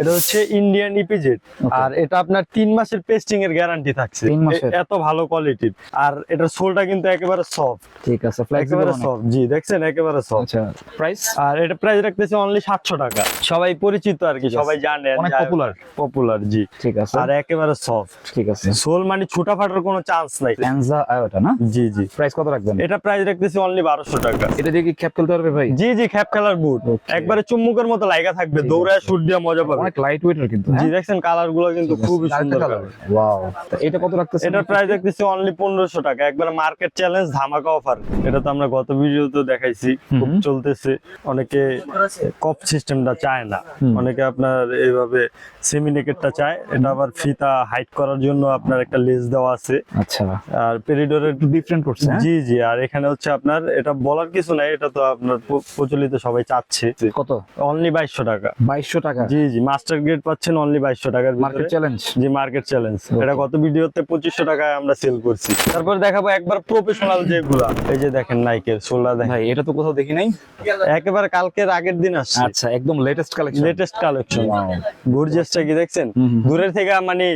এটা হচ্ছে Indian EPZ আর এটা আপনার তিন মাসের পেস্টিং এর গ্যারান্টি থাকছে। এত ভালো কোয়ালিটির আর এটার সোলটা কিন্তু একেবারে সফট ঠিক আছে একেবারে সফট জি দেখছেন? একেবারে সফট আচ্ছা প্রাইস আর এটা প্রাইস রাখতেছে অনলি সাতশো টাকা। সবাই পরিচিত আর কি সবাই জানে। অনেক popular। পপুলার জি। ঠিক আছে। আর একেবারে সফট ঠিক আছে। সোল মানে ছোটা ফাটার কোনো চান্স নাই। ল্যানজা আয়োটা না? জি জি। প্রাইস কত রাখবেন? এটা প্রাইস রাখতেছি অনলি বারোশো টাকা। এটা দিয়ে কি ক্যাপ খেলতে পারবে ভাই? জি জি খ্যাপ খেলার বুট একবারে চুম্বুকের মতো লাগা থাকবে। দৌড়ায় শুট দিয়ে মজা অনেক লাইট ওয়েটের কিন্তু জি দেখছেন কালারগুলো কিন্তু খুবই সুন্দর ওয়াও এটা কত রাখতেছেন? এটার প্রাইস দেখতেছি অনলি পনেরোশো টাকা। একবার মার্কেট চ্যালেঞ্জ ধামাকা অফার এটা তো আমরা গত ভিডিওতে দেখাইছি খুব চলতেছে। অনেকে কপ সিস্টেমটা চায় না। অনেকে আপনার এইভাবে সেমি নেকেটটা চায়। এটা আবার ফিতা হাইট করার জন্য আপনার একটা লেস দেওয়া আছে। আচ্ছা। আর পেরিডোরের একটু ডিফারেন্ট করছে হ্যাঁ? জি জি। আর এখানে হচ্ছে আপনার এটা বলার কিছু নাই। এটা তো আপনার প্রচলিত সবাই চাচ্ছে। কত? অনলি বাইশশো টাকা। বাইশশো টাকা। জি জি। মাস্টার গ্রেড পাচ্ছেন অনলি টাকার মার্কেট চ্যালেঞ্জ জি মার্কেট চ্যালেঞ্জ এটা গত ভিডিওতে টাকায় আমরা সেল করছি। তারপর দেখাবো একবার প্রফেশনাল যেগুলা। এই যে দেখেন নাইকের সোলা দেখেন। ভাই এটা তো কোথাও দেখি নাই। একেবারে কালকের আগের দিন আসছে। আচ্ছা একদম লেটেস্ট কালেকশন লেটেস্ট কালেকশন গর্জিয়াসটা কি দেখছেন। দূরের থেকে মানে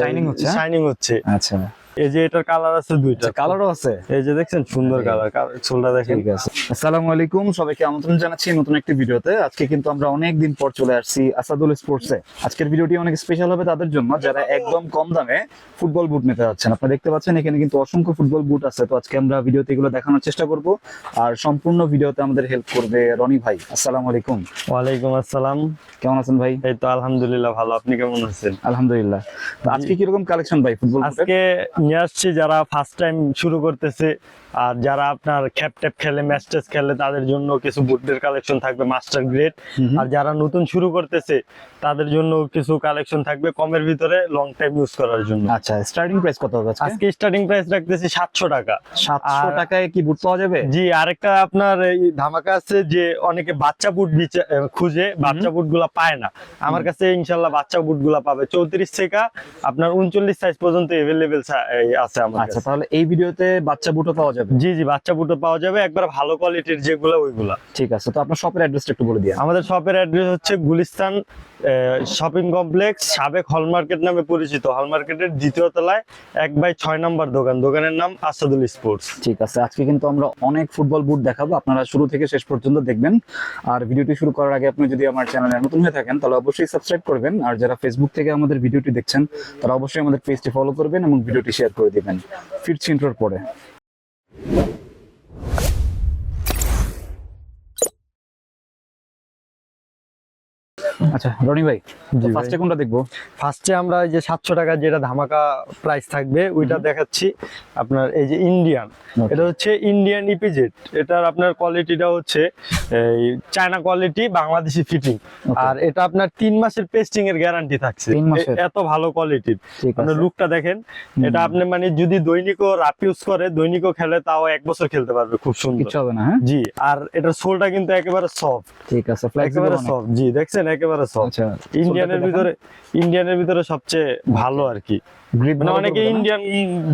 Shining হচ্ছে, হ্যাঁ? শাইনিং হচ্ছে। আচ্ছা। এই যে এটার কালার আছে দুইটা। কালারও আছে? এই যে দেখছেন সুন্দর কালার দেখেন। ঠিক আছে। আসসালামু আলাইকুম সবাইকে আমন্ত্রণ জানাচ্ছি নতুন একটি ভিডিওতে। আজকে কিন্তু আমরা অনেক দিন পর চলে আসছি আসাদুল স্পোর্টসে আজকের ভিডিওটি অনেক স্পেশাল হবে তাদের জন্য যারা একদম কম দামে ফুটবল বুট নিতে যাচ্ছেন। আপনারা দেখতে পাচ্ছেন এখানে কিন্তু অসংখ্য ফুটবল বুট আছে। তো আজকে আমরা ভিডিওতে এগুলো দেখানোর চেষ্টা করব। আর সম্পূর্ণ ভিডিওতে আমাদের হেল্প করবে রনি ভাই। আসসালামু আলাইকুম। ওয়ালাইকুম আসসালাম। কেমন আছেন ভাই? এই তো আলহামদুলিল্লাহ ভালো। আপনি কেমন আছেন? আলহামদুলিল্লাহ। তো আজকে কীরকম কালেকশন ভাই ফুটবল আজকে নিয়ে আসছি যারা ফার্স্ট টাইম শুরু করতেছে। আর যারা আপনার খ্যাপ ট্যাপ খেলে ম্যাচ টেস খেলে তাদের জন্য কিছু বুটের কালেকশন থাকবে মাস্টার গ্রেড। আর যারা নতুন শুরু করতেছে তাদের জন্য কিছু কালেকশন থাকবে কমের ভিতরে লং টাইম ইউজ করার জন্য। আচ্ছা স্টার্টিং প্রাইস কত হবে আজকে? স্টার্টিং প্রাইস রাখতেছি সাতশো টাকা। সাতশো আর- টাকায় কি বুট পাওয়া যাবে? জি আরেকটা আপনার এই ধামাকা আছে যে অনেকে বাচ্চা বুট খুঁজে বাচ্চা বুটগুলা পায় না। আমার কাছে ইনশাল্লাহ বাচ্চা বুটগুলা পাবে। চৌত্রিশ থেকে আপনার উনচল্লিশ সাইজ পর্যন্ত এভেলেবেল আছে আমার আচ্ছা তাহলে এই ভিডিওতে বাচ্চা বুটও পাওয়া যাবে। জি জি বাচ্চা বুটও পাওয়া যাবে। একবার ভালো কোয়ালিটির যেগুলো ওইগুলা। ঠিক আছে তো আপনার শপের অ্যাড্রেসটা একটু বলে দিন আমাদের শপের অ্যাড্রেস হচ্ছে গুলিস্তান শপিং কমপ্লেক্স সাবেক হল মার্কেট নামে পরিচিত। হল মার্কেটের দ্বিতীয় তলায় এক বাই ছয় নম্বর দোকান। দোকানের নাম আসাদুল স্পোর্টস ঠিক আছে আজকে কিন্তু আমরা অনেক ফুটবল বুট দেখাবো। আপনারা শুরু থেকে শেষ পর্যন্ত দেখবেন। আর ভিডিওটি শুরু করার আগে আপনি যদি আমার চ্যানেলে নতুন হয়ে থাকেন তাহলে অবশ্যই সাবস্ক্রাইব করবেন। আর যারা ফেসবুক থেকে আমাদের ভিডিওটি দেখছেন তারা অবশ্যই আমাদের পেজটি ফলো করবেন এবং ভিডিওটি শেয়ার করে দিবেন। ফিরছি ইন্ট্রোর পরে। you. আচ্ছা রনি ভাই ফার্স্টে কোনটা দেখব? ফার্স্টে আমরা এই যে সাতশো টাকা যেটা ধামাকা প্রাইস থাকবে ওইটা দেখাচ্ছি আপনার এই যে ইন্ডিয়ান এটা হচ্ছে ইন্ডিয়ান ইপিজেড এটার আপনার কোয়ালিটিটা হচ্ছে চায়না কোয়ালিটি বাংলাদেশি ফিটিং আর এটা আপনার তিন মাসের পেস্টিং এর গ্যারান্টি থাকছে। এত ভালো কোয়ালিটির আপনার লুকটা দেখেন এটা আপনি মানে যদি দৈনিকও রাপ ইউজ করে দৈনিকও খেলে তাও এক বছর খেলতে পারবে খুব সুন্দর। কিচ্ছু হবে না হ্যাঁ? জি আর এটার সোলটা কিন্তু একেবারে সফট ঠিক আছে একেবারে সফট জি দেখছেন? একেবারে সফট আচ্ছা ইন্ডিয়ানের ভিতরে ইন্ডিয়ানের ভিতরে সবচেয়ে ভালো আর কি। মানে অনেকে ইন্ডিয়ান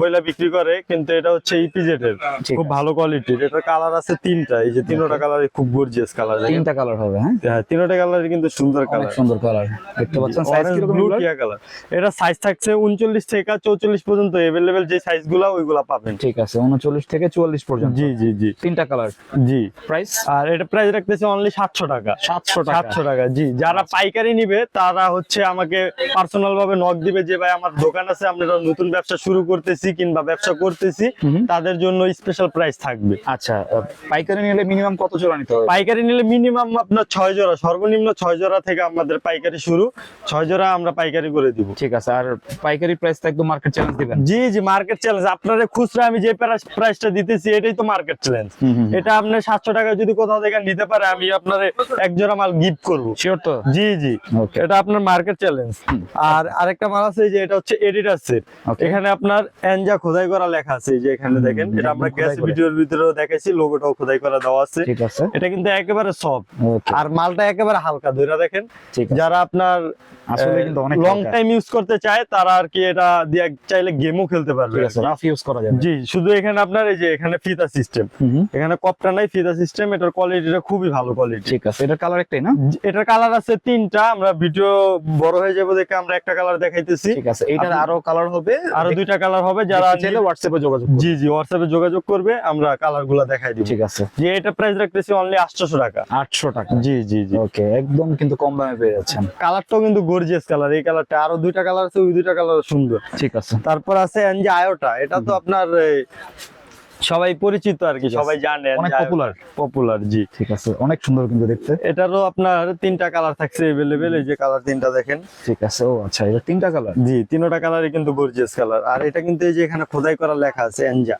বইলা বিক্রি করে কিন্তু এটা হচ্ছে ইপিজেড এর। খুব ভালো কোয়ালিটির এটার কালার আছে তিনটা এই যে তিনটা কালার খুব গর্জিয়াস কালার তিনটা কালার হবে হ্যাঁ? হ্যাঁ তিনটা কালার কিন্তু সুন্দর কালার সুন্দর কালার দেখতে পাচ্ছেন সাইজ ব্লু এগুলোর? টিয়া কালার এটা সাইজ থাকছে উনচল্লিশ থেকে চৌচল্লিশ পর্যন্ত। এভেলেবেল যে সাইজগুলা ওইগুলা পাবেন। ঠিক আছে উনচল্লিশ থেকে চুয়াল্লিশ পর্যন্ত। জি জি জি। তিনটা কালার জি। প্রাইস আর এটা প্রাইস রাখতেছে অনলি সাতশো টাকা। সাতশো টাকা। সাতশো টাকা জি। যারা পাইকারি নিবে তারা হচ্ছে আমাকে পার্সোনাল ভাবে নক দিবে যে ভাই আমার দোকান আছে আমরা নতুন ব্যবসা শুরু করতেছি কিংবা ব্যবসা করতেছি তাদের জন্য স্পেশাল প্রাইস থাকবে। আচ্ছা পাইকারি নিলে মিনিমাম কত জোড়া নিতে হবে? পাইকারি নিলে মিনিমাম আপনার ছয় জোড়া সর্বনিম্ন ছয় জোড়া থেকে আমাদের পাইকারি শুরু। ছয় জোড়া আমরা পাইকারি করে দিব। ঠিক আছে আর পাইকারি প্রাইস তো একদম মার্কেট চ্যালেঞ্জ দিবেন? জি জি মার্কেট চ্যালেঞ্জ খুচরা আমি যে প্রাইসটা দিতেছি এটাই তো মার্কেট চ্যালেঞ্জ। এটা আপনার সাতশো টাকা যদি কোথাও থেকে নিতে পারে আমি আপনার এক জোড়া মাল গিফট করব। শিওর তো? জি জি। এটা আপনার মার্কেট চ্যালেঞ্জ আর আরেকটা মাল আছে যে এটা হচ্ছে এডিডাস এখানে আপনার এনজা খোদাই করা লেখা আছে যে এখানে দেখেন এটা আমরা গ্যাস ভিডিওর ভিতরেও দেখাইছি লোগোটাও খোদাই করা দেওয়া আছে। ঠিক আছে। এটা কিন্তু একেবারে সফট আর মালটা একেবারে হালকা ধরে দেখেন যারা আপনার আসলে কিন্তু অনেক লং টাইম ইউজ করতে চায় তারা আর কি এটা দিয়ে চাইলে গেমও খেলতে পারবে রাফ ইউজ করা যাবে। জি শুধু এখানে আপনার এই যে এখানে ফিতা সিস্টেম। এখানে কপটা নাই ফিতা সিস্টেম এটার কোয়ালিটিটা খুবই ভালো কোয়ালিটি ঠিক আছে এটার কালার একটাই না? এটার কালার আছে তিনটা আমরা ভিডিও বড় হয়ে যাবে দেখে আমরা একটা কালার দেখাইতেছি। ঠিক আছে এটার আরও কালার হবে আরও দুইটা কালার হবে যারা চাইলে হোয়াটসঅ্যাপে যোগাযোগ। জি জি হোয়াটসঅ্যাপে যোগাযোগ করবে আমরা কালারগুলা দেখাই দিব। ঠিক আছে। যে এটা প্রাইস রাখতেছি অনলি 800 টাকা। আটশো টাকা। জি জি জি। ওকে একদম কিন্তু কম দামে পেয়ে যাচ্ছেন। কালারটাও কিন্তু গর্জিয়াস কালার এই কালারটা আরও দুইটা কালার আছে ওই দুইটা কালার সুন্দর। ঠিক আছে। তারপর আছে এনজি আয়োটা এটা তো আপনার সবাই পরিচিত আর কি সবাই জানে অনেক পপুলার পপুলার জি ঠিক আছে অনেক সুন্দর কিন্তু দেখতে এটারও আপনার তিনটা কালার থাকছে अवेलेबल এই যে কালার তিনটা দেখেন ঠিক আছে ও আচ্ছা এটা তিনটা কালার জি তিনটা কালারই কিন্তু গর্জিয়াস কালার আর এটা কিন্তু এই যে এখানে খোদাই করা লেখা আছে এনজা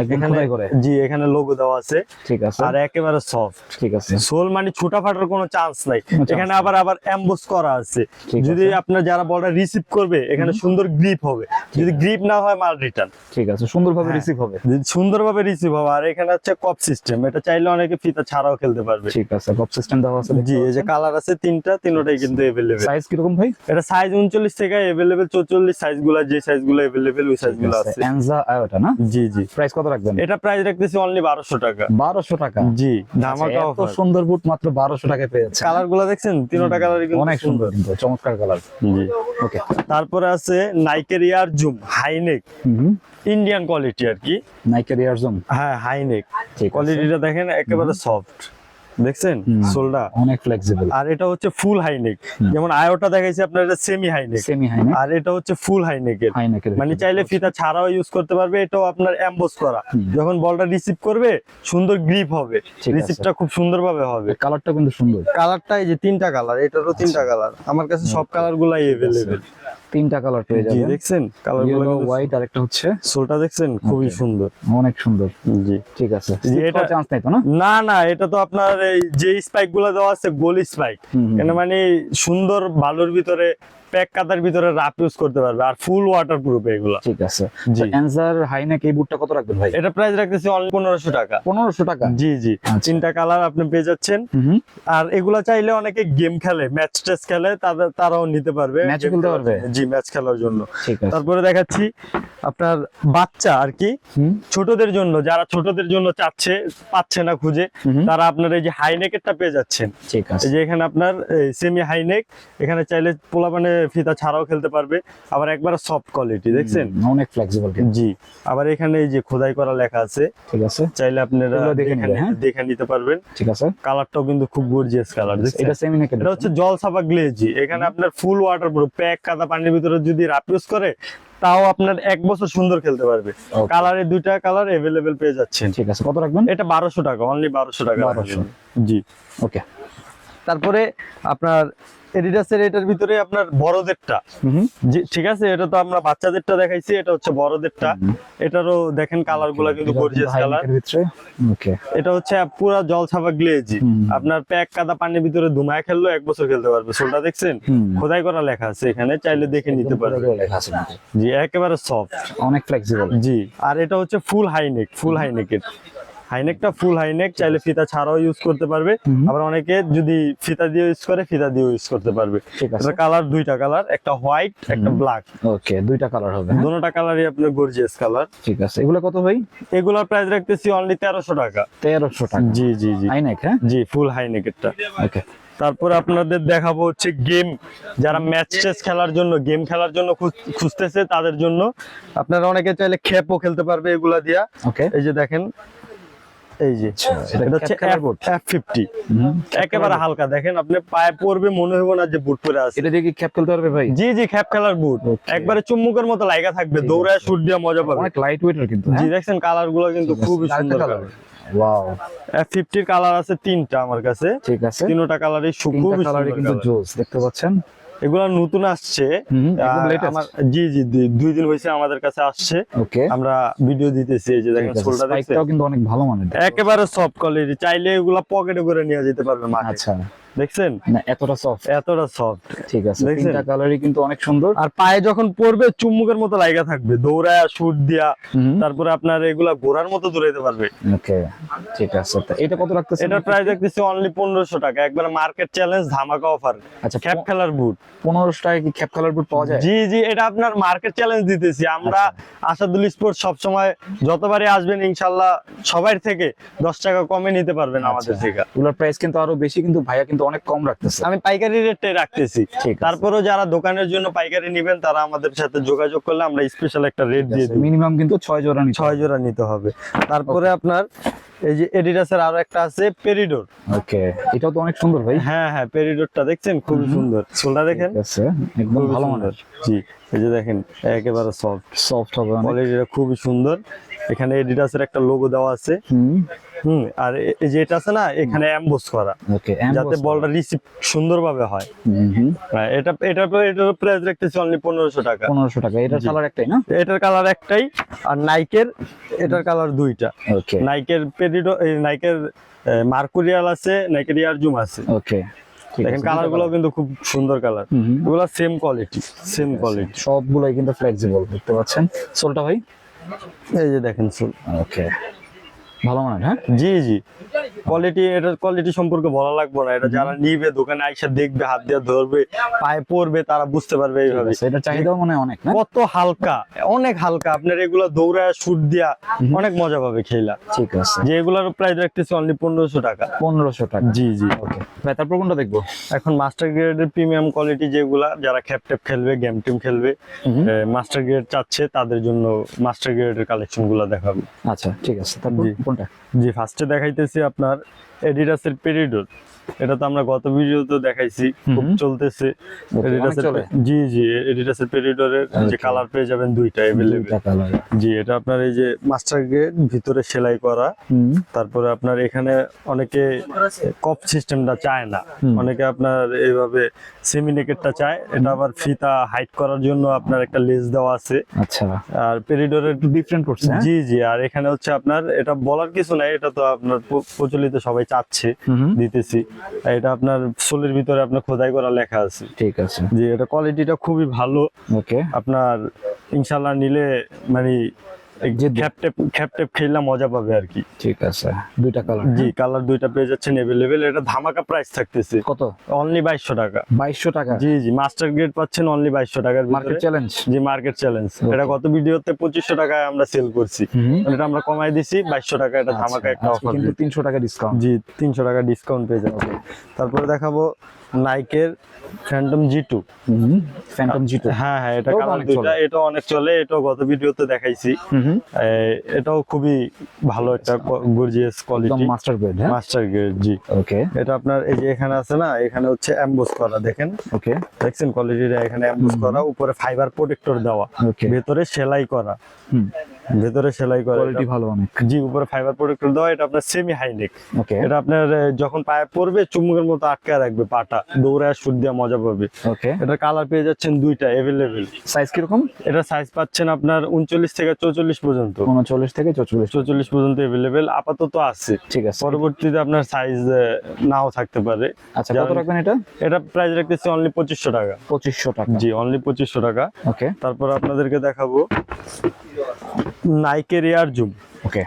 একদম এখানে খোদাই করে জি এখানে লোগো দেওয়া আছে ঠিক আছে আর একেবারে সফট ঠিক আছে সোল মানে ছোটা ফাটার কোনো চান্স নাই chance এখানে নেই। আবার আবার এমবোস করা আছে ঠিক যদি আছে। আপনার যারা বলটা রিসিভ করবে এখানে সুন্দর গ্রিপ হবে যদি গ্রিপ না হয় মাল রিটার্ন ঠিক আছে সুন্দরভাবে হ্যাঁ। রিসিভ হবে সুন্দরভাবে রিসিভ হবে। আর এখানে হচ্ছে কপ সিস্টেম এটা চাইলে অনেকে ফিতা ছাড়াও খেলতে পারবে। ঠিক আছে কপ সিস্টেম দেওয়া আছে জি এই যে কালার আছে তিনটা তিনটাই কিন্তু এভেলেবেল সাইজ কীরকম ভাই? এটা সাইজ উনচল্লিশ থেকে এভেলেবেল চৌচল্লিশ সাইজগুলা যে সাইজগুলো এভেলেবেল ওই সাইজগুলো আছে এনজা আয়োটা না? জি জি। প্রাইস কত রাখবেন? এটা প্রাইস রাখতেছি অনলি বারোশো টাকা। বারোশো টাকা? জি আচ্ছা, ধামাকা এত অফার সুন্দর বুট মাত্র বারোশো টাকায় পেয়ে যাচ্ছে কালারগুলা দেখছেন? তিনটা কালারই কিন্তু অনেক সুন্দর। কিন্তু চমৎকার কালার জি। ওকে তারপরে আছে নাইকের air zoom high neck Indian quality আর কি। নাইকের ইয়ার জোন হ্যাঁ হাইনেক ঠিক আছে। কোয়ালিটিটা দেখেন একেবারে সফট দেখছেন? সোলটা অনেক ফ্লেক্সিবল আর এটা হচ্ছে ফুল হাইনেক যেমন আয়োটা দেখাইছে আপনার এটা সেমি হাইনেক সেমি হাই না আর এটা হচ্ছে ফুল হাই নেকের মানে চাইলে ফিতা ছাড়াও ইউজ করতে পারবে এটাও আপনার এমবোস করা। যখন বলটা রিসিভ করবে সুন্দর গ্রিপ হবে। রিসিভটা খুব সুন্দরভাবে হবে। কালারটা কিন্তু সুন্দর। কালারটা এই যে তিনটা কালার এটারও তিনটা আচ্ছা। কালার আমার কাছে সব কালার গুলাই এভেলেবেল তিনটা কালার পেয়ে যাবেন। দেখছেন? কালারগুলো হোয়াইট আর একটা হচ্ছে সোলটা দেখছেন? খুবই সুন্দর। অনেক সুন্দর। জি। ঠিক আছে। এটা চান্স নাই তো না? না না এটা তো আপনার এই যে স্পাইকগুলো দেওয়া আছে গোল স্পাইক। মানে সুন্দর ভালোর ভিতরে প্যাক কাদার ভিতরে রাপ ইউজ করতে পারবে। আর ফুল ওয়াটার প্রুফ এগুলা। ঠিক আছে। জি। অ্যান্সার হাই নেক এই বুটটা কত রাখবেন ভাই? এটা প্রাইস রাখতেছি অনলি পনেরোশো টাকা। পনেরোশো টাকা? জি জি। আচ্ছা। তিনটা কালার আপনি পেয়ে যাচ্ছেন। আর এগুলা চাইলে অনেকে গেম খেলে ম্যাচ টেস খেলে তারাও নিতে পারবে। Game খেলতে পারবে? জি ম্যাচ খেলার জন্য। ঠিক আছে। তারপরে দেখাচ্ছি আপনার বাচ্চা আর কি। ছোটদের জন্য যারা ছোটদের জন্য চাচ্ছে পাচ্ছে না খুঁজে তারা আপনার এই যে হাইনেকেরটা পেয়ে যাচ্ছেন। ঠিক আছে। যে এখানে আপনার সেমি হাইনেক এখানে চাইলে পোলা মানে ফিতা ছাড়াও খেলতে পারবে। আবার একবার সফট কোয়ালিটি দেখছেন? অনেক ফ্লেক্সিবল জি আবার এখানে এই যে খোদাই করা লেখা আছে। ঠিক আছে। চাইলে আপনারা দেখে হ্যাঁ? দেখে নিতে পারবেন। ঠিক আছে। কালারটাও কিন্তু খুব গর্জিয়াস কালার এটা সেমি নেকের এটা হচ্ছে জল ছাপা গ্লেজি এখানে আপনার ফুল ওয়াটার প্রুফ প্যাক কাদা পানির ভিতরে যদি রাপ ইউজ করে তাও আপনার এক বছর সুন্দর খেলতে পারবে. কালারে দুইটা কালার এভেলেবেল পেয়ে যাচ্ছেন। ঠিক আছে কত রাখবেন? এটা বারোশো টাকা অনলি বারোশো টাকা জি। ওকে তারপরে আপনার এডিডাসের এটার ভিতরে আপনার বড়দেরটা। ঠিক আছে? এটা তো আমরা বাচ্চাদেরটা দেখাইছি এটা হচ্ছে বড়দেরটা। এটারও দেখেন কালারগুলা কিন্তু গর্জিয়াস কালার এটা হচ্ছে পুরা জল ছাপা গ্লেজি আপনার প্যাক কাদা পানির ভিতরে ধুমায় খেললো এক বছর খেলতে পারবে। সোলটা দেখছেন? খোদাই করা লেখা আছে এখানে চাইলে দেখে নিতে পারবে। জি একেবারে সফট অনেক ফ্লেক্সিবল জি আর এটা হচ্ছে ফুল হাইনেক ফুল হাইনেকের হাইনেকটা ফুল হাইনেক চাইলে ফিতা ছাড়াও ইউজ করতে পারবে। আবার অনেকে যদি ফিতা দিয়ে ইউজ করে ফিতা দিয়ে ইউজ করতে পারবে। ঠিক আছে। এটা কালার দুইটা কালার একটা হোয়াইট একটা ব্ল্যাক ওকে দুইটা কালার হবে হ্যাঁ? দুটোটা কালারই আপনার গর্জিয়াস কালার ঠিক আছে। এগুলো কত ভাই? এগুলোর প্রাইস রাখতেছি অনলি তেরোশো টাকা। তেরোশো টাকা। জি জি জি। হাই নেক হ্যাঁ? জি ফুল হাইনেকেরটা ওকে তারপরে আপনাদের দেখাবো হচ্ছে গেম যারা ম্যাচ টেস খেলার জন্য গেম খেলার জন্য খুঁজতেছে তাদের জন্য। আপনারা অনেকে চাইলে খেপও খেলতে পারবে এগুলা দিয়া। ওকে এই যে দেখেন এই যে এটা এটা হচ্ছে cap খেলার boot? এফ ফিফটি একেবারে হালকা দেখেন আপনি পায়ে পড়বে মনে হবে না যে বুট পরে আছে। এটা দিয়ে কি ক্যাপ খেলতে পারবে ভাই? জি জি খ্যাপ খেলার বুট একবারে চুম্বুকের মতো লাইগা থাকবে দৌড়ায় আছে। শুট দিয়ে মজা পাবে। অনেক লাইট ওয়েটের কিন্তু জি দেখছেন কালারগুলো কিন্তু খুবই সুন্দর কালার ওয়াও এফ ফিফটির কালার আছে তিনটা আমার কাছে। ঠিক আছে। তিনটা কালারই খুবই কালারে সুন্দর কিন্তু জোস দেখতে পাচ্ছেন? এগুলো নতুন আসছে। জি জি দুই- দিন হয়েছে আমাদের কাছে আসছে। আমরা ভিডিও দিতেছি এই যে দেখেন সোলটা দেখছেন? কিন্তু অনেক ভালো মানে একেবারে সফট কোয়ালিটি চাইলে এগুলা পকেটে করে নিয়ে যেতে পারবে মা আচ্ছা। দেখছেন? না এতটা সফট এতটা সফট ঠিক আছে তিনটা কালারই কিন্তু অনেক সুন্দর। আর পায়ে যখন পড়বে চুম্বুকের মতো লাইগা থাকবে। দৌড়ায় শুট দিয়া তারপরে আপনার এগুলা ঘোড়ার মতো দৌড়াইতে পারবে। ওকে ঠিক আছে। এটা কত রাখতেছেন? এটার প্রাইস দেখতেছি অনলি পনেরোশো টাকা। একবার মার্কেট চ্যালেঞ্জ ধামাকা অফার আচ্ছা ক্যাপ খেলার বুট পনেরোশো টাকা কি খ্যাপ কালার বুট পাওয়া যায়? জি জি এটা আপনার মার্কেট চ্যালেঞ্জ দিতেছি। আমরা আসাদুল স্পোর্ট সব সময় যতবারই আসবেন ইনশাল্লাহ সবার থেকে দশ টাকা কমে নিতে পারবেন আমাদের আচ্ছা। থেকে। এগুলোর প্রাইস কিন্তু আরও বেশি কিন্তু ভাইয়া কিন্তু অনেক কম রাখতেছে। আমি পাইকারি রেটে রাখতেছি। তারপরেও যারা দোকানের জন্য পাইকারি নেবেন তারা আমাদের সাথে যোগাযোগ করলে আমরা স্পেশাল একটা রেট দিয়ে দিই। মিনিমাম কিন্তু ছয় জোড়া নিতে ছয় জোড়া নিতে হবে। তারপরে আপনার এই যে এডিডাসের আরও একটা আছে পেরিডোর ওকে এটাও তো অনেক সুন্দর ভাই। হ্যাঁ হ্যাঁ পেরিডোরটা দেখছেন? খুব সুন্দর। সোলটা দেখেন? একদম ভালো মানের। জি এই যে দেখেন একেবারে সফট সফট হবে কোয়ালিটিটা খুবই সুন্দর। এখানে এডিডাসের একটা লোগো দেওয়া আছে। হুম। হুম আর এই যে এটা আছে না এখানে অ্যাম্বোস করা। ওকে যাতে বলটা রিসিভ সুন্দরভাবে হয়। হ্যাঁ, এটা এটা এটার প্রাইস রাখতেছি অনলি পনেরোশো টাকা। পনেরোশো টাকা এটার। কালার একটাই না? এটার কালার একটাই আর নাইকের এটার কালার দুইটা। ওকে। নাইকের এই নাইকের মার্কুরিয়াল আছে নাইকের ইয়ারজুম আছে। ওকে দেখেন কালারগুলো কিন্তু খুব সুন্দর কালার। এগুলো সেম কোয়ালিটি সেম কোয়ালিটি সবগুলোই কিন্তু ফ্লেক্সিবল দেখতে পাচ্ছেন? সোলটা ভাই? এই যে দেখেন ফুল ওকে। ভালো মানের হ্যাঁ? জি জি। কোয়ালিটি এটার কোয়ালিটি সম্পর্কে বলা লাগবে না। এটা যারা নিবে দোকানে আইসা দেখবে হাত দিয়ে ধরবে পায়ে পড়বে তারা বুঝতে পারবে এইভাবে। এটা চাহিদাও মনে অনেক না? কত হালকা অনেক হালকা। আপনার এগুলো দৌড়ায় শুট দিয়া অনেক মজা পাবে খেলা। ঠিক আছে। যে এগুলোর প্রাইস রাখতেছে অনলি পনেরোশো টাকা। পনেরোশো টাকা। জি জি। ওকে ভাই তারপর কোনটা দেখব? এখন মাস্টার গ্রেডের প্রিমিয়াম কোয়ালিটি যেগুলা যারা খ্যাপ ট্যাপ খেলবে গেম টিম খেলবে মাস্টার গ্রেড চাচ্ছে তাদের জন্য মাস্টার গ্রেডের কালেকশনগুলা দেখাবো। আচ্ছা ঠিক আছে। তারপর। কোনটা? জি ফার্স্টে দেখাইতেছি আপনার এডিডাসের পেরিডোর এটা তো আমরা গত ভিডিওতে দেখাইছি খুব চলতেছে? জি জি এডিডাসের পেরিডোরের যে কালার পেয়ে যাবেন দুইটা কালার জি এটা আপনার এই যে মাস্টার গ্রেড ভিতরে সেলাই করা। তারপরে আপনার এখানে অনেকে কপ সিস্টেমটা চায় না। অনেকে আপনার এইভাবে সেমি নেকেটটা চায়। এটা আবার ফিতা হাইট করার জন্য আপনার একটা লেস দেওয়া আছে। আচ্ছা। আর পেরিডোরের একটু ডিফারেন্ট করছে হ্যাঁ? জি জি আর এখানে হচ্ছে আপনার এটা বলার কিছু নাই। এটা তো আপনার প্রচলিত সবাই চাচ্ছে। দিতেছি। এটা আপনার সোলের ভিতরে আপনার খোদাই করা লেখা আছে। ঠিক আছে। জি এটা কোয়ালিটিটা খুবই ভালো। ওকে আপনার ইনশাল্লাহ নিলে মানে যে খেললে মজা পাবে আর কি। ঠিক আছে। দুইটা কালার জি কালার দুইটা পেয়ে যাচ্ছেন এটা ধামাকা প্রাইস থাকতেছে। কত? অনলি টাকা। টাকা? জি জি মাস্টার গ্রেড পাচ্ছেন অনলি টাকার মার্কেট চ্যালেঞ্জ জি মার্কেট চ্যালেঞ্জ এটা গত ভিডিওতে পঁচিশশো টাকায় আমরা সেল করছি। এটা আমরা দিছি বাইশশো টাকা এটা ধামাকা একটা অফার কিন্তু তিনশো টাকা ডিসকাউন্ট জি টাকা ডিসকাউন্ট পেয়ে তারপরে দেখাবো নাইকের Phantom G two Phantom G two হ্যাঁ হ্যাঁ এটা কালার অনেক দুইটা চলে। এটা অনেক চলে এটাও গত ভিডিওতে দেখাইছি। এটাও খুবই ভালো একটা গর্জিয়াস কোয়ালিটি মাস্টার গ্রেড হ্যাঁ? মাস্টার গ্রেড জি। ওকে এটা আপনার এই যে এখানে আছে না এখানে হচ্ছে অ্যাম্বোস করা দেখেন। ওকে দেখছেন কোয়ালিটিটা এখানে অ্যাম্বোস করা উপরে ফাইবার প্রোটেক্টর দেওয়া। ওকে ভেতরে সেলাই করা। হুম। ভেতরে সেলাই করে কোয়ালিটি ভালো অনেক। জি উপরে ফাইবার প্রোটেক্টর দেওয়া এটা আপনার সেমি হাইনেক ওকে এটা আপনার যখন পায়ে পড়বে চুমুকের মতো আটকে রাখবে পাটা। দৌড়ায় সুদ দিয়ে মজা পাবে। ওকে এটা কালার পেয়ে যাচ্ছেন দুইটা এভেলেবেল সাইজ কীরকম? এটা সাইজ পাচ্ছেন আপনার উনচল্লিশ থেকে চৌচল্লিশ পর্যন্ত। উনচল্লিশ থেকে চৌচল্লিশ। চৌচল্লিশ পর্যন্ত এভেলেবেল আপাতত আছে। ঠিক আছে। পরবর্তীতে আপনার সাইজ নাও থাকতে পারে। আচ্ছা কত রাখবেন এটা? এটা প্রাইস রাখতেছি অনলি পঁচিশশো টাকা। পঁচিশশো টাকা। জি অনলি পঁচিশশো টাকা। ওকে তারপর আপনাদেরকে দেখাবো। নাইকের এয়ার জুম ওকে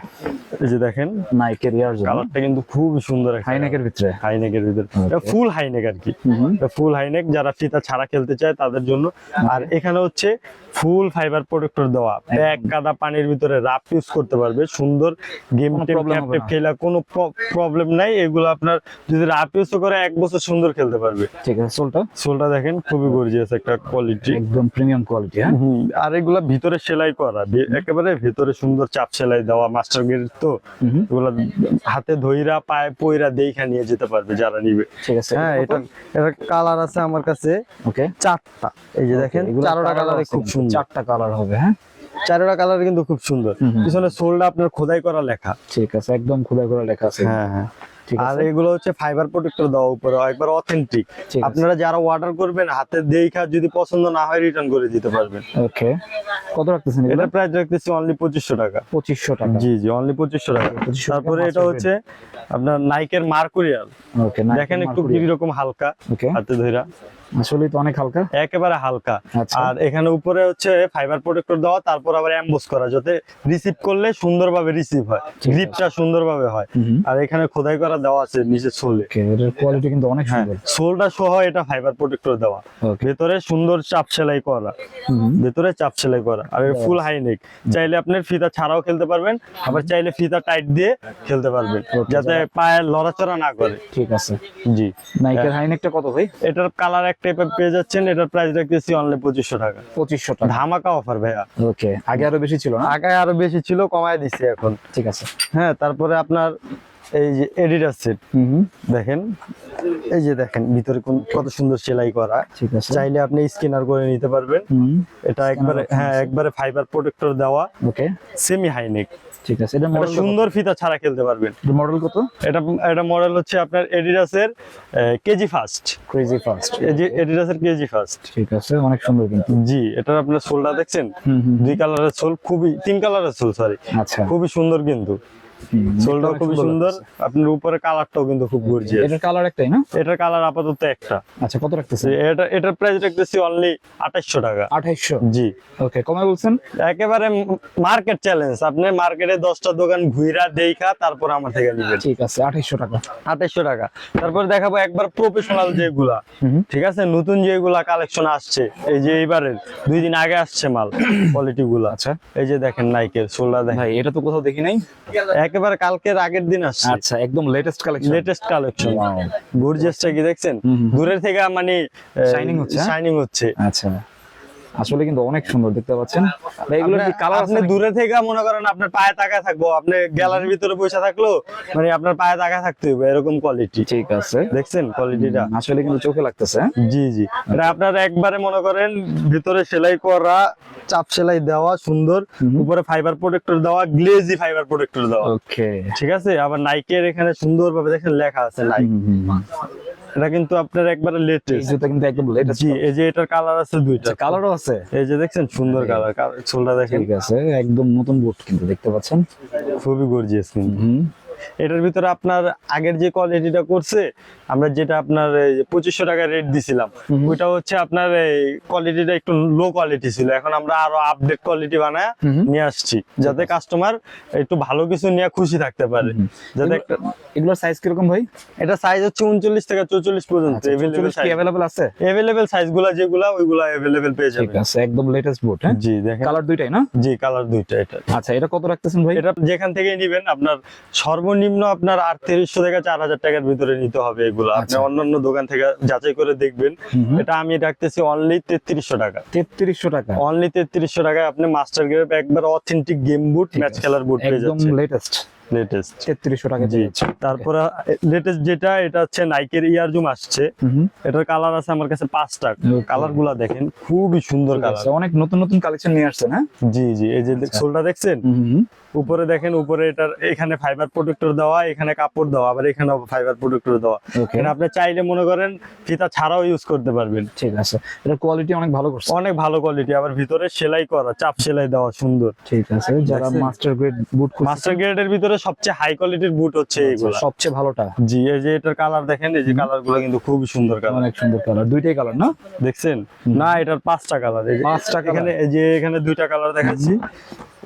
এই যে দেখেন নাইকের ইয়ার জন্য কালারটা কিন্তু খুব সুন্দর হাইনেকের ভিতরে। হাইনেকের ভিতরে। এটা ফুল হাইনেক আর কি। এটা ফুল হাইনেক যারা ফিতা ছাড়া খেলতে চায় তাদের জন্য। আর এখানে হচ্ছে ফুল ফাইবার প্রোটেক্টর দেওয়া। এক কাদা পানির ভিতরে রাফ ইউজ করতে পারবে। সুন্দর গেম টেপ। খেলা কোনো প্রবলেম নাই। এগুলো আপনার যদি রাফ ইউজ করে এক বছর সুন্দর খেলতে পারবে। ঠিক আছে সোলটা? সোলটা দেখেন খুবই গর্জিয়াস একটা কোয়ালিটি একদম প্রিমিয়াম কোয়ালিটি হ্যাঁ? আর এগুলা ভিতরে সেলাই করা। একেবারে ভিতরে সুন্দর চাপ সেলাই দেওয়া মাস্টার গেট তো এগুলো হাতে ধইরা পায়ে পইরা দেখা নিয়ে যেতে পারবে যারা নিবে। ঠিক আছে। হ্যাঁ এটা এটা কালার আছে আমার কাছে ওকে। চারটা। এই যে দেখেন চারটা কালারে খুব সুন্দর। চারটা কালার হবে হ্যাঁ? চারোটা কালার কিন্তু খুব সুন্দর। পিছনে সোলটা আপনার খোদাই করা লেখা। ঠিক আছে একদম খোদাই করা লেখা আছে। হ্যাঁ হ্যাঁ। আর এগুলো হচ্ছে ফাইবার প্রোটেক্টর দেওয়া উপরে একবার অথেন্টিক আপনারা যারা অর্ডার করবেন হাতে দেখা যদি পছন্দ না হয় রিটার্ন করে দিতে পারবেন। ওকে। কত রাখতেছেন এটা প্রাইস রাখতেছি অনলি পঁচিশশো টাকা। পঁচিশশো টাকা। জি জি অনলি পঁচিশশো টাকা। 2500 টাকা তারপরে এটা হচ্ছে আপনার নাইকের মার্কুরিয়াল ওকে দেখেন একটু কি রকম হালকা হাতে ধইরা। আসলে তো অনেক হালকা? একেবারে হালকা। আচ্ছা। আর এখানে উপরে হচ্ছে ফাইবার প্রোটেক্টর দেওয়া তারপর আবার করা যাতে রিসিভ করলে সুন্দরভাবে রিসিভ হয়। গ্রিপটা সুন্দরভাবে হয়। আর এখানে খোদাই করা দেওয়া আছে নিচে সোলে এটার কোয়ালিটি কিন্তু অনেক হ্যাঁ সুন্দর। সোলটা সহ এটা ফাইবার প্রোটেক্টর দেওয়া। ভেতরে সুন্দর চাপ সেলাই করা। ভেতরে চাপ সেলাই করা। আর ফুল হাই নেক চাইলে আপনার ফিতা ছাড়াও খেলতে পারবেন আবার চাইলে ফিতা টাইট দিয়ে খেলতে পারবেন যাতে পায়ের লড়াচড়া না করে। ঠিক আছে। জি। নাইকের হাইনেকটা কত ভাই? এটার কালার এক টাইপের পেয়ে যাচ্ছেন এটার প্রাইস রাখতেছি অনলি পঁচিশশো টাকা। পঁচিশশো টাকা। ধামাকা অফার ভাইয়া। ওকে আগে আরও বেশি ছিল না? আগে আরও বেশি ছিল কমায় দিছি এখন। ঠিক আছে। হ্যাঁ তারপরে আপনার এই যে এডিডাস সেট দেখেন এই যে দেখেন ভিতরে কোন- কত সুন্দর সেলাই করা। ঠিক আছে। চাইলে আপনি স্ক্যানার করে নিতে পারবেন। এটা একবারে হ্যাঁ একবারে ফাইবার প্রোটেক্টর দেওয়া। ওকে সেমি হাইনেক ঠিক আছে এটা এটা মডেল সুন্দর ফিতা ছাড়া খেলতে পারবেন। মডেল কত? এটা এটা মডেল হচ্ছে আপনার কেজি ফার্স্ট ক্রেজি ফার্স্ট এডিডাসের কেজি ফার্স্ট ঠিক আছে অনেক সুন্দর কিন্তু। জি এটার আপনার সোলটা দেখছেন? দুই কালারের সোল খুবই তিন কালারের সোল সরি আচ্ছা। খুবই সুন্দর কিন্তু। সোলটাও খুবই সুন্দর আপনার উপরে কালারটাও কিন্তু খুব গর্জিয়াস এটার কালার একটাই না? এটার কালার আপাতত একটা। আচ্ছা কত রাখতেছে এটা এটার প্রাইস রাখতেছি অনলি আঠাশশো টাকা। আঠাইশশো? জি। ওকে কমে বলছেন? একেবারে মার্কেট চ্যালেঞ্জ আপনি মার্কেটে দশটা দোকান ঘুইরা দেখা তারপর আমার থেকে নেবেন। ঠিক আছে আঠাইশশো টাকা। আঠাশশো টাকা। তারপর দেখাবো একবার প্রফেশনাল যেগুলা। ঠিক আছে? নতুন যেগুলা কালেকশন আসছে। এই যে এইবারের দুই দিন আগে আসছে মাল কোয়ালিটি গুলা। আচ্ছা। এই যে দেখেন নাইকের সোলটা দেখেন। এটা তো কোথাও দেখি নাই। একেবারে কালকের আগের দিন আসছে আচ্ছা একদম লেটেস্ট কালেকশন লেটেস্ট কালেকশন. গর্জিয়াসটা কি দেখছেন। দূরের থেকে মানে শাইনিং হচ্ছে, হ্যাঁ? শাইনিং হচ্ছে আচ্ছা আসলে কিন্তু অনেক সুন্দর দেখতে পাচ্ছেন? এগুলো কি কালার আপনি দূরে থেকে মনে করেন আপনার পায়ে তাকায় থাকব আপনি গ্যালারির ভিতরে বসে থাকল মানে আপনার পায়ে তাকায় থাকতে হবে এরকম কোয়ালিটি ঠিক আছে। দেখছেন কোয়ালিটিটা আসলে কিন্তু চোখে লাগতেছে হ্যাঁ? জি জি। এটা আপনার একবারে মনে করেন ভিতরে সেলাই করা চাপ সেলাই দেওয়া সুন্দর। উপরে ফাইবার প্রোটেক্টর দেওয়া গ্লেজি ফাইবার প্রোটেক্টর দেওয়া। ওকে ঠিক আছে? আবার নাইকের এখানে সুন্দরভাবে দেখেন লেখা আছে নাইক এটা কিন্তু আপনার একবারে লেটেস্ট জুতা কিন্তু একদম লেটেস্ট জি এই যে এটার কালার আছে দুইটা। কালারও আছে। এই যে দেখছেন সুন্দর কালার ছোলটা দেখেন। ঠিক আছে একদম নতুন বুট কিন্তু দেখতে পাচ্ছেন? খুবই গর্জিয়াস কিন্তু। হুম। এটার ভিতরে আপনার আগের যে কোয়ালিটিটা করছে আমরা যেটা আপনার পঁচিশশো টাকা রেট দিছিলাম ওইটা হচ্ছে আপনার এই কোয়ালিটিটা একটু লো কোয়ালিটি ছিল। এখন আমরা আরও আপডেট কোয়ালিটি বানায় নিয়ে আসছি যাতে কাস্টমার একটু ভালো কিছু নিয়ে খুশি থাকতে পারে। যাতে একটা এগুলোর সাইজ কীরকম ভাই? এটা সাইজ হচ্ছে উনচল্লিশ থেকে চৌচল্লিশ পর্যন্ত এভেলেবেল আচ্ছা, অ্যাভেলেবল আছে? গুলা যেগুলা ওইগুলা এভেলেবেল পেয়ে ঠিক যাবেন। আছে একদম লেটেস্ট বুট হ্যাঁ? জি দেখেন। কালার দুইটাই না? জি কালার দুইটা এটা। আচ্ছা এটা কত রাখতেছেন ভাই? এটা যেখান থেকে নিবেন আপনার সর্বনিম্ন আপনার আটত্রিশশো থেকে চার হাজার টাকার ভিতরে নিতে হবে এগুলো। আপনি আচ্ছা। অন্যান্য দোকান থেকে যাচাই করে দেখবেন। এটা আমি রাখতেছি অনলি তেত্রিশশো টাকা। তেত্রিশশো টাকা। অনলি তেত্রিশশো টাকায় আপনি মাস্টার গ্রেড একবার অথেন্টিক গেম বুট ম্যাচ খেলার বুট পেয়ে যাচ্ছেন। যাচ্ছে লেটেস্ট লেটেস্ট তেত্রিশশো টাকা জি তারপরে লেটেস্ট যেটা এটা হচ্ছে নাইকের ইয়ারজুম আসছে। এটার কালার আছে আমার কাছে পাঁচটা। কালারগুলা দেখেন খুবই সুন্দর কালার অনেক নতুন নতুন কালেকশন নিয়ে আসছেন জি জি এই যে। সোলটা দেখছেন? হুম হুম। উপরে দেখেন উপরে এটার এখানে ফাইবার প্রোটেক্টর দেওয়া এখানে কাপড় দেওয়া আবার এখানে ফাইবার প্রোটেক্টর দেওয়া। এটা আপনি চাইলে মনে করেন ফিতা ছাড়াও ইউজ করতে পারবেন। ঠিক আছে এটার কোয়ালিটি অনেক ভালো করছে। অনেক ভালো কোয়ালিটি আবার ভিতরে সেলাই করা চাপ সেলাই দেওয়া সুন্দর। ঠিক আছে যারা? মাস্টার গ্রেড বুট মাস্টার গ্রেডের ভিতরে সবচেয়ে হাই কোয়ালিটির বুট হচ্ছে এইগুলা আচ্ছা, সবচেয়ে ভালোটা? জি এই যে এটার কালার দেখেন এই যে কালারগুলো কিন্তু খুবই সুন্দর কালার অনেক সুন্দর কালার দুইটাই কালার না? দেখছেন? না এটার পাঁচটা কালার এই পাঁচটা colour? এখানে এই যে এখানে দুইটা কালার দেখাচ্ছি।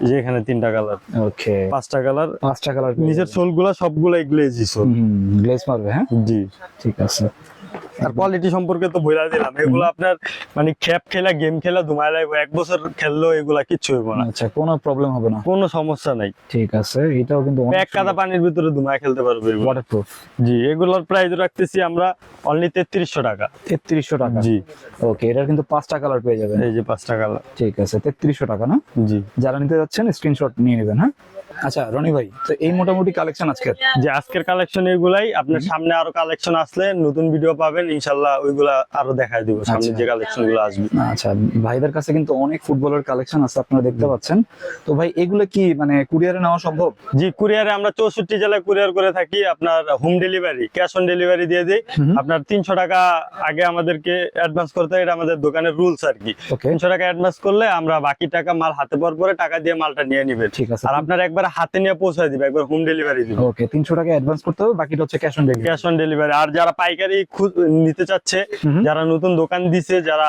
যে এখানে তিনটা কালার ওকে। পাঁচটা কালার পাঁচটা কালার নিচের সোলগুলা সবগুলাই গ্লেজি সোল গ্লেজ মারবে হ্যাঁ? জি। ঠিক আছে। আর কোয়ালিটি সম্পর্কে তো বলে দিলাম। এগুলো আপনার মানে খেলা গেম খেলা ধুমায় লাগবে এক বছর এগুলা কিচ্ছু হইব না। আচ্ছা কোনো প্রবলেম হবে না। কোনো সমস্যা নাই। ঠিক আছে এটাও কিন্তু এক কাদা পানির ভিতরে ধুমায় খেলতে পারবে ওয়াটারপ্রুফ জি এগুলোর প্রাইস রাখতেছি আমরা অনলি তেত্রিশশো টাকা। তেত্রিশশো টাকা। জি। ওকে এটার কিন্তু পাঁচটা কালার পেয়ে যাবেন। এই যে পাঁচটা কালার ঠিক আছে তেত্রিশশো টাকা না? জি। যারা নিতে যাচ্ছেন স্ক্রিনশট নিয়ে নেবেন হ্যাঁ? আচ্ছা রনি ভাই তো এই মোটামুটি কালেকশন আজকের? যে আজকের কালেকশন এগুলাই আপনার সামনে আরও কালেকশন আসলে নতুন ভিডিও পাবেন ইনশাল্লাহ ওইগুলা আরও দেখাই দিব সামনে আচ্ছা। যে কালেকশনগুলো আসবে। আচ্ছা ভাইদের কাছে কিন্তু অনেক ফুটবলের কালেকশন আছে আপনারা দেখতে পাচ্ছেন। তো ভাই এগুলো কি মানে কুরিয়ারে নেওয়া সম্ভব? জি কুরিয়ারে আমরা চৌষট্টি জেলায় কুরিয়ার করে থাকি আপনার home delivery cash on delivery দিয়ে দিই। আপনার তিনশো টাকা আগে আমাদেরকে অ্যাডভান্স করতে হয় এটা আমাদের দোকানের রুলস আর কি। তিনশো টাকা অ্যাডভান্স করলে আমরা বাকি টাকা মাল হাতে পাওয়ার পরে টাকা দিয়ে মালটা নিয়ে নিবেন। ঠিক আছে। আর আপনার একবার হাতে নিয়ে পৌঁছায় দিবে একবার হোম ডেলিভারি দিবে। ওকে তিনশো টাকা অ্যাডভান্স করতে হবে বাকিটা হচ্ছে cash on delivery cash on delivery আর যারা পাইকারি নিতে চাচ্ছে যারা নতুন দোকান দিছে যারা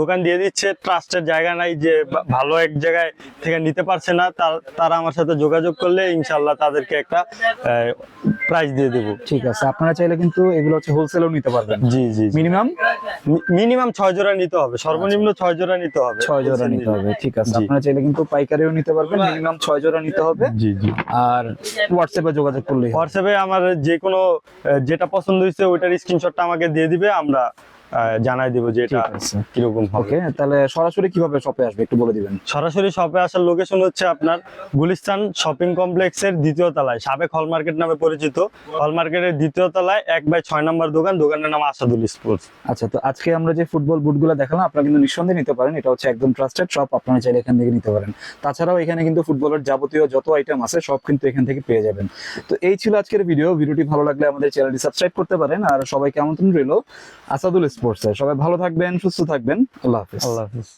দোকান দিয়ে দিচ্ছে ট্রাস্টের জায়গা নাই যে ভালো এক জায়গায় থেকে নিতে পারছে না তার- তারা আমার সাথে যোগাযোগ করলে ইনশাল্লাহ তাদেরকে একটা প্রাইস দিয়ে দেবো। ঠিক আছে আপনারা চাইলে কিন্তু এগুলো হচ্ছে হোলসেলও নিতে পারবেন। জি জি মিনিমাম মিনিমাম ছয় জোড়া নিতে হবে সর্বনিম্ন ছয় জোড়া নিতে হবে। ছয় জোড়া নিতে হবে ঠিক আছে। আপনারা চাইলে কিন্তু পাইকারিও নিতে পারবেন মিনিমাম ছয় জোড়া নিতে হবে। জি জি। আর হোয়াটসঅ্যাপে যোগাযোগ করলে হোয়াটসঅ্যাপে আমার যে কোনো যেটা পছন্দ হয়েছে ওইটার স্ক্রিনশটটা আমাকে দিয়ে দিবে আমরা জানাই দিব যে এটা কীরকম হবে। ওকে তাহলে সরাসরি কীভাবে শপে আসবে একটু বলে দিবেন? সরাসরি শপে আসার লোকেশন হচ্ছে আপনার গুলিস্তান শপিং কমপ্লেক্সের দ্বিতীয় তলায় সাবেক হল মার্কেট নামে পরিচিত। হল মার্কেটের দ্বিতীয় তলায় এক বাই ছয় নম্বর দোকান দোকানের নাম আসাদুল স্পোর্টস আচ্ছা তো আজকে আমরা যে ফুটবল বুটগুলো দেখালাম আপনারা কিন্তু নিঃসন্দেহে নিতে পারেন। এটা হচ্ছে একদম ট্রাস্টেড শপ আপনারা চাইলে এখান থেকে নিতে পারেন। তাছাড়াও এখানে কিন্তু ফুটবলের যাবতীয় যত আইটেম আছে সব কিন্তু এখান থেকে পেয়ে যাবেন। তো এই ছিল আজকের ভিডিও ভিডিওটি ভালো লাগলে আমাদের চ্যানেলটি সাবস্ক্রাইব করতে পারেন। আর সবাইকে আমন্ত্রণ রইল আসাদুল স্পোর্টস সবাই ভালো থাকবেন সুস্থ থাকবেন। আল্লাহ হাফিজ। আল্লাহ হাফিজ।